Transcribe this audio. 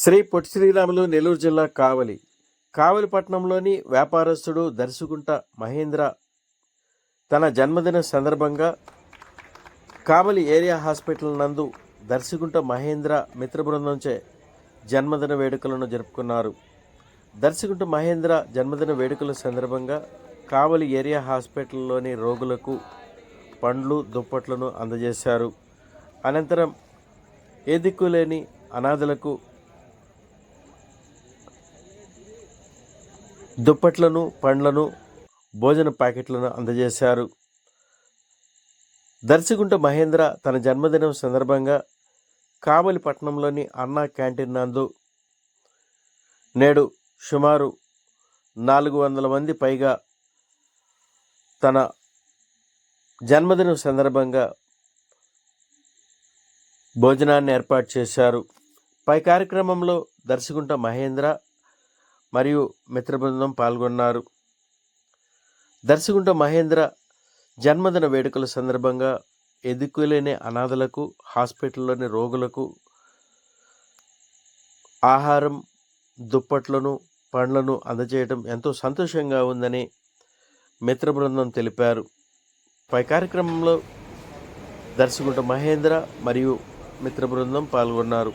శ్రీ పొట్టి శ్రీరాములు నెల్లూరు జిల్లా కావలి. కావలి పట్టణంలోని వ్యాపారస్తుడు దర్శకుంట మహేంద్ర తన జన్మదిన సందర్భంగా కావలి ఏరియా హాస్పిటల్ నందు దర్శకుంట మహేంద్ర మిత్ర బృందంచే జన్మదిన వేడుకలను జరుపుకున్నారు. దర్శకుంట మహేంద్ర జన్మదిన వేడుకల సందర్భంగా కావలి ఏరియా హాస్పిటల్లోని రోగులకు పండ్లు దుప్పట్లను అందజేశారు. అనంతరం ఏ దిక్కు లేని అనాథలకు దుప్పట్లను పండ్లను భోజన ప్యాకెట్లను అందజేశారు. దర్శిగుంట మహేంద్ర తన జన్మదినం సందర్భంగా కావలిపట్నంలోని అన్నా క్యాంటీన్ నందు నేడు సుమారు నాలుగు వందల మంది పైగా తన జన్మదినం సందర్భంగా భోజనాన్ని ఏర్పాటు చేశారు. పై కార్యక్రమంలో దర్శకుంట మహేంద్ర మరియు మిత్ర బృందం పాల్గొన్నారు. దర్శకుంట మహేంద్ర జన్మదిన వేడుకల సందర్భంగా ఎదుకులేని అనాథలకు హాస్పిటల్లోని రోగులకు ఆహారం దుప్పట్లను పండ్లను అందజేయడం ఎంతో సంతోషంగా ఉందని మిత్ర బృందం తెలిపారు. పై కార్యక్రమంలో దర్శకుడు మహేంద్ర మరియు మిత్ర బృందం పాల్గొన్నారు.